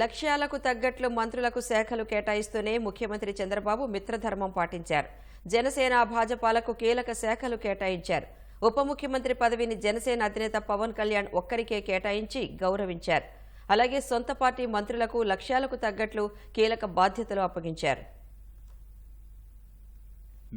లక్ష్యాలకు తగ్గట్లు మంత్రులకు శాఖలు కేటాయిస్తూనే ముఖ్యమంత్రి చంద్రబాబు మిత్రధర్మం పాటించారు. జనసేన భాజపాలకు కీలక శాఖలు కేటాయించారు. ఉప ముఖ్యమంత్రి పదవిని జనసేన అధినేత పవన్ కళ్యాణ్ ఒక్కరికే కేటాయించి గౌరవించారు. అలాగే సొంత పార్టీ మంత్రులకు లక్ష్యాలకు తగ్గట్లు కీలక బాధ్యతలు అప్పగించారు.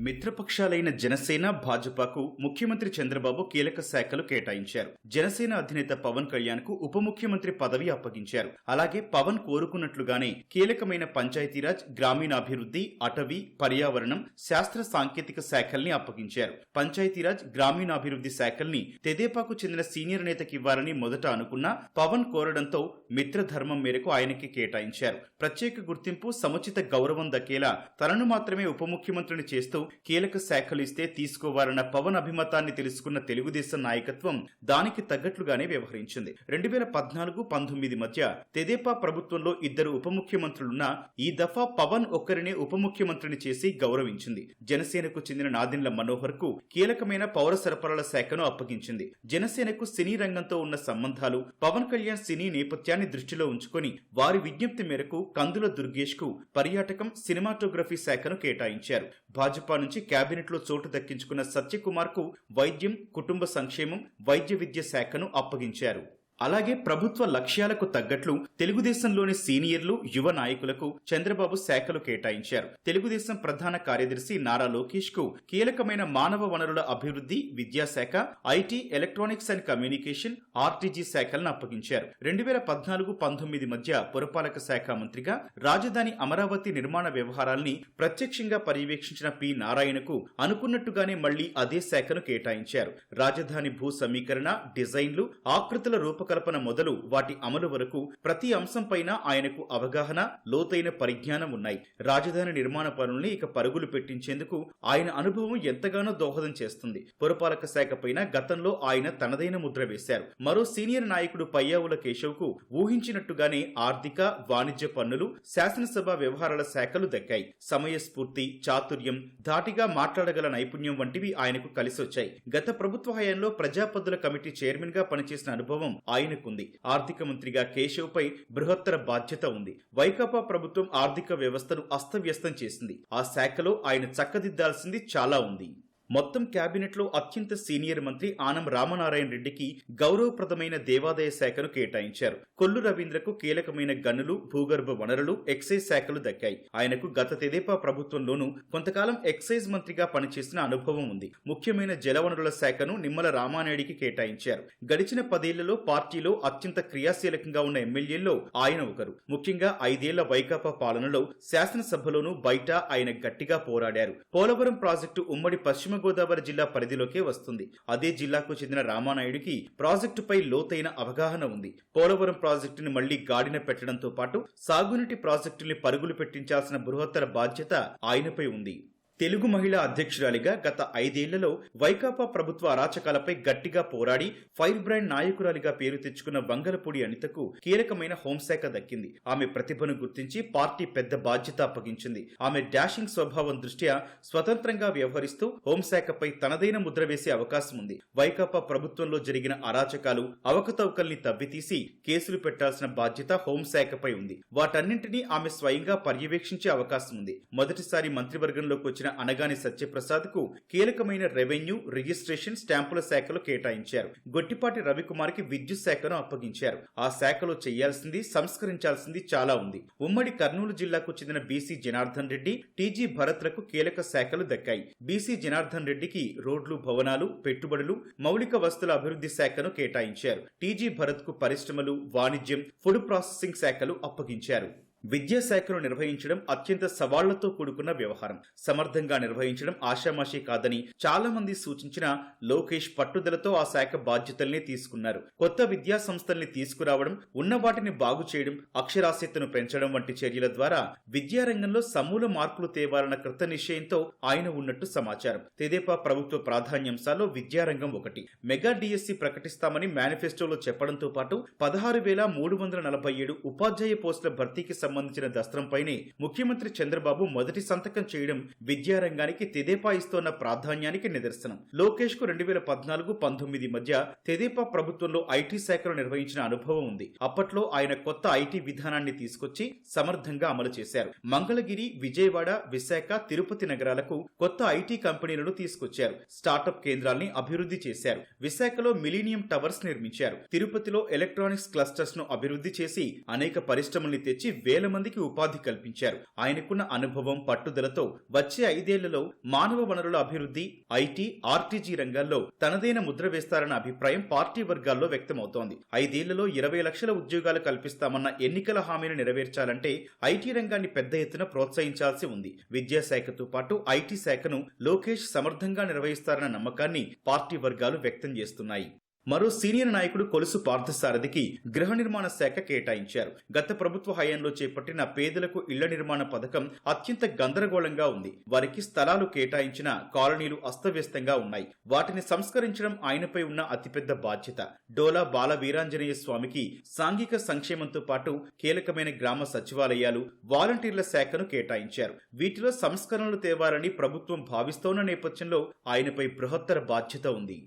మిత్రపక్షాలైన జనసేన భాజపాకు ముఖ్యమంత్రి చంద్రబాబు కీలక శాఖలు కేటాయించారు. జనసేన అధినేత పవన్ కళ్యాణ్కు ఉప ముఖ్యమంత్రి పదవి అప్పగించారు. అలాగే పవన్ కోరుకున్నట్లుగానే కీలకమైన పంచాయతీరాజ్ గ్రామీణాభివృద్ధి అటవీ పర్యావరణం శాస్త్ర సాంకేతిక శాఖల్ని అప్పగించారు. పంచాయతీరాజ్ గ్రామీణాభివృద్ధి శాఖల్ని తెదేపాకు చెందిన సీనియర్ నేతకివ్వాలని మొదట అనుకున్నా పవన్ కోరడంతో మిత్రధర్మం మేరకు ఆయనకి కేటాయించారు. ప్రత్యేక గుర్తింపు సముచిత గౌరవం దక్కేలా తనను మాత్రమే ఉప ముఖ్యమంత్రిని చేస్తూ కీలక శాఖలు ఇస్తే తీసుకోవాలన్న పవన్ అభిమతాన్ని తెలుసుకున్న తెలుగుదేశం నాయకత్వం దానికి తగ్గట్లుగానే వ్యవహరించింది. రెండు వేల పద్నాలుగు పంతొమ్మిది మధ్య తెదేపా ప్రభుత్వంలో ఇద్దరు ఉప ముఖ్యమంత్రులున్నా ఈ దఫా పవన్ ఒక్కరినే ఉప ముఖ్యమంత్రిని చేసి గౌరవించింది. జనసేనకు చెందిన నాదిన్ల మనోహర్కు కీలకమైన పౌర సరఫరాల శాఖను అప్పగించింది. జనసేనకు సినీ రంగంతో ఉన్న సంబంధాలు పవన్ కళ్యాణ్ సినీ నేపథ్యాన్ని దృష్టిలో ఉంచుకొని వారి విజ్ఞప్తి మేరకు కందుల దుర్గేష్కు పర్యాటకం సినిమాటోగ్రఫీ శాఖను కేటాయించారు. భాజపా నుంచి కేబినెట్లో చోటు దక్కించుకున్న సత్యకుమార్కు వైద్యం కుటుంబ సంక్షేమం వైద్య విద్య శాఖను అప్పగించారు. అలాగే ప్రభుత్వ లక్ష్యాలకు తగ్గట్లు తెలుగుదేశంలోని సీనియర్లు యువ నాయకులకు చంద్రబాబు శాఖలు కేటాయించారు. తెలుగుదేశం ప్రధాన కార్యదర్శి నారా లోకేష్కు కీలకమైన మానవ వనరుల అభివృద్ధి విద్యాశాఖ IT electronics and communication RTG శాఖలను అప్పగించారు. రెండు వేల పద్నాలుగు పంతొమ్మిది మధ్య పురపాలక శాఖ మంత్రిగా రాజధాని అమరావతి నిర్మాణ వ్యవహారాల్ని ప్రత్యక్షంగా పర్యవేక్షించిన పి నారాయణకు అనుకున్నట్టుగానే మళ్ళీ అదే శాఖను కేటాయించారు. రాజధాని భూ సమీకరణ డిజైన్లు ఆకృతుల రూపకల్పన మొదలు వాటి అమలు వరకు ప్రతి అంశంపైన ఆయనకు అవగాహన లోతైన పరిజ్ఞానం ఉన్నాయి. రాజధాని నిర్మాణ పనుల్ని ఇక పరుగులు పెట్టించేందుకు ఆయన అనుభవం ఎంతగానో దోహదం చేస్తుంది. పురపాలక శాఖ పైన గతంలో ఆయన తనదైన ముద్ర వేశారు. మరో సీనియర్ నాయకుడు పయ్యావుల కేశవ్కు ఊహించినట్టుగానే ఆర్థిక వాణిజ్య పన్నులు శాసనసభ వ్యవహారాల శాఖలు దక్కాయి. సమయస్ఫూర్తి చాతుర్యం ధాటిగా మాట్లాడగల నైపుణ్యం వంటివి ఆయనకు కలిసొచ్చాయి. గత ప్రభుత్వ హయాంలో ప్రజాపద్దుల కమిటీ చైర్మన్గా పనిచేసిన అనుభవం ఆయనకుంది. ఆర్థిక మంత్రిగా కేశవ్పై బృహత్తర బాధ్యత ఉంది. వైకాపా ప్రభుత్వం ఆర్థిక వ్యవస్థను అస్తవ్యస్తం చేసింది. ఆ శాఖలో ఆయన చక్కదిద్దాల్సింది చాలా ఉంది. మొత్తం కేబినెట్లో అత్యంత సీనియర్ మంత్రి ఆనం రామనారాయణ రెడ్డికి గౌరవప్రదమైన దేవాదాయ శాఖను కేటాయించారు. కొల్లు రవీంద్రకు కీలకమైన గనులు భూగర్భ వనరులు ఎక్సైజ్ శాఖలు దక్కాయి. ఆయనకు గత తెదేపా ప్రభుత్వంలోనూ కొంతకాలం ఎక్సైజ్ మంత్రిగా పనిచేసిన అనుభవం ఉంది. ముఖ్యమైన జలవనరుల శాఖను నిమ్మల రామానాయుడికి కేటాయించారు. గడిచిన పదేళ్ళలో పార్టీలో అత్యంత క్రియాశీలకంగా ఉన్న ఎమ్మెల్యేల్లో ఆయన ఒకరు. ముఖ్యంగా ఐదేళ్ళ వైకాపా పాలనలో శాసనసభలోనూ బయట ఆయన గట్టిగా పోరాడారు. పోలవరం ప్రాజెక్టు ఉమ్మడి పశ్చిమ గోదావరి జిల్లా పరిధిలోకే వస్తుంది. అదే జిల్లాకు చెందిన రామానాయుడికి ప్రాజెక్టుపై లోతైన అవగాహన ఉంది. పోలవరం ప్రాజెక్టుని మళ్ళీ గాడిన పెట్టడంతో పాటు సాగునీటి ప్రాజెక్టుల్ని పరుగులు పెట్టించాల్సిన బృహత్తర బాధ్యత ఆయనపై ఉంది. తెలుగు మహిళా అధ్యక్షురాలిగా గత ఐదేళ్ళలో వైకాపా ప్రభుత్వ అరాచకాలపై గట్టిగా పోరాడి ఫైర్ బ్రాండ్ నాయకురాలిగా పేరు తెచ్చుకున్న వంగలపూడి అనితకు కీలకమైన హోంశాఖ దక్కింది. ఆమె ప్రతిభను గుర్తించి పార్టీ పెద్ద బాధ్యత అప్పగించింది. ఆమె డాషింగ్ స్వభావం దృష్ట్యా స్వతంత్రంగా వ్యవహరిస్తూ హోంశాఖపై తనదైన ముద్ర వేసే అవకాశం ఉంది. వైకాపా ప్రభుత్వంలో జరిగిన అరాచకాలు అవకతవకల్ని తవ్వితీసి కేసులు పెట్టాల్సిన బాధ్యత హోంశాఖపై ఉంది. వాటన్నింటినీ ఆమె స్వయంగా పర్యవేక్షించే అవకాశం ఉంది. మొదటిసారి మంత్రివర్గంలోకి వచ్చిన అనగాని సత్యప్రసాద్కు కీలకమైన రెవెన్యూ రిజిస్ట్రేషన్ స్టాంపుల శాఖలు కేటాయించారు. గొట్టిపాటి రవికుమార్కి విద్యుత్ శాఖను అప్పగించారు. ఆ శాఖలో చేయాల్సింది సంస్కరించాల్సింది చాలా ఉంది. ఉమ్మడి కర్నూలు జిల్లాకు చెందిన బీసీ జనార్దన్ రెడ్డి టీజీ భరత్లకు కీలక శాఖలు దక్కాయి. బీసీ జనార్దన్ రెడ్డికి రోడ్లు భవనాలు పెట్టుబడులు మౌలిక వస్తుల అభివృద్ధి శాఖను కేటాయించారు. టీజీ భరత్కు పరిశ్రమలు వాణిజ్యం ఫుడ్ ప్రాసెసింగ్ శాఖలు అప్పగించారు. విద్యాశాఖను నిర్వహించడం అత్యంత సవాళ్ళతో కూడుకున్న వ్యవహారం. సమర్థంగా నిర్వహించడం ఆషామాషీ కాదని చాలా మంది సూచించిన లోకేష్ పట్టుదలతో ఆ శాఖ బాధ్యతల్ని తీసుకున్నారు. కొత్త విద్యా సంస్థల్ని తీసుకురావడం ఉన్న వాటిని బాగు చేయడం అక్షరాస్యతను పెంచడం వంటి చర్యల ద్వారా విద్యారంగంలో సమూల మార్పులు తేవాలన్న కృత నిశ్చయంతో ఆయన ఉన్నట్టు సమాచారం. తెదేపా ప్రభుత్వ ప్రాధాన్యాంశాల్లో విద్యారంగం ఒకటి. మెగా డిఎస్సి ప్రకటిస్తామని మేనిఫెస్టోలో చెప్పడంతో పాటు పదహారు వేల మూడు వందల నలభై ఏడు ఉపాధ్యాయ పోస్టుల భర్తీకి సంబంధించిన దస్త్రంపైనే ముఖ్యమంత్రి చంద్రబాబు మొదటి సంతకం చేయడం విద్యారంగానికి తెదేపా ఇస్తోన్న ప్రాధాన్యానికి నిదర్శనం. లోకేష్కు రెండు వేల పద్నాలుగు పంతొమ్మిది మధ్య తెదేపా ప్రభుత్వంలో ఐటీ శాఖను నిర్వహించిన అనుభవం ఉంది. అప్పట్లో ఆయన కొత్త ఐటీ విధానాన్ని తీసుకొచ్చి సమర్థంగా అమలు చేశారు. మంగళగిరి విజయవాడ విశాఖ తిరుపతి నగరాలకు కొత్త ఐటీ కంపెనీలను తీసుకొచ్చారు. స్టార్టప్ కేంద్రాల్ని అభివృద్ధి చేశారు. విశాఖలో మిలీనియం టవర్స్ నిర్మించారు. తిరుపతిలో ఎలక్ట్రానిక్స్ క్లస్టర్స్ను అభివృద్ధి చేసి అనేక పరిశ్రమల్ని తెచ్చి వేల మందికి ఉపాధి కల్పించారు. ఆయనకున్న అనుభవం పట్టుదలతో వచ్చే ఐదేళ్ళలో మానవ వనరుల అభివృద్ధి ఐటీ ఆర్టీజీ రంగాల్లో తనదైన ముద్ర వేస్తారన్న అభిప్రాయం పార్టీ వర్గాల్లో వ్యక్తమవుతోంది. ఐదేళ్ళలో ఇరవై లక్షల ఉద్యోగాలు కల్పిస్తామన్న ఎన్నికల హామీని నెరవేర్చాలంటే ఐటీ రంగాన్ని పెద్ద ఎత్తున ప్రోత్సహించాల్సి ఉంది. విద్యాశాఖతో పాటు ఐటీ శాఖను లోకేష్ సమర్థంగా నిర్వహిస్తారన్న నమ్మకాన్ని పార్టీ వర్గాలు వ్యక్తం చేస్తున్నాయి. మరో సీనియర్ నాయకుడు కొలుసు పార్థసారథికి గృహ నిర్మాణ శాఖ కేటాయించారు. గత ప్రభుత్వ హయాంలో చేపట్టిన పేదలకు ఇళ్ళ నిర్మాణ పథకం అత్యంత గందరగోళంగా ఉంది. వారికి స్థలాలు కేటాయించిన కాలనీలు అస్తవ్యస్తంగా ఉన్నాయి. వాటిని సంస్కరించడం ఆయనపై ఉన్న అతిపెద్ద బాధ్యత. డోలా బాల వీరాంజనేయ స్వామికి సాంఘిక సంక్షేమంతో పాటు కీలకమైన గ్రామ సచివాలయాలు వాలంటీర్ల శాఖను కేటాయించారు. వీటిలో సంస్కరణలు తేవాలని ప్రభుత్వం భావిస్తోన్న నేపథ్యంలో ఆయనపై బృహత్తర బాధ్యత ఉంది.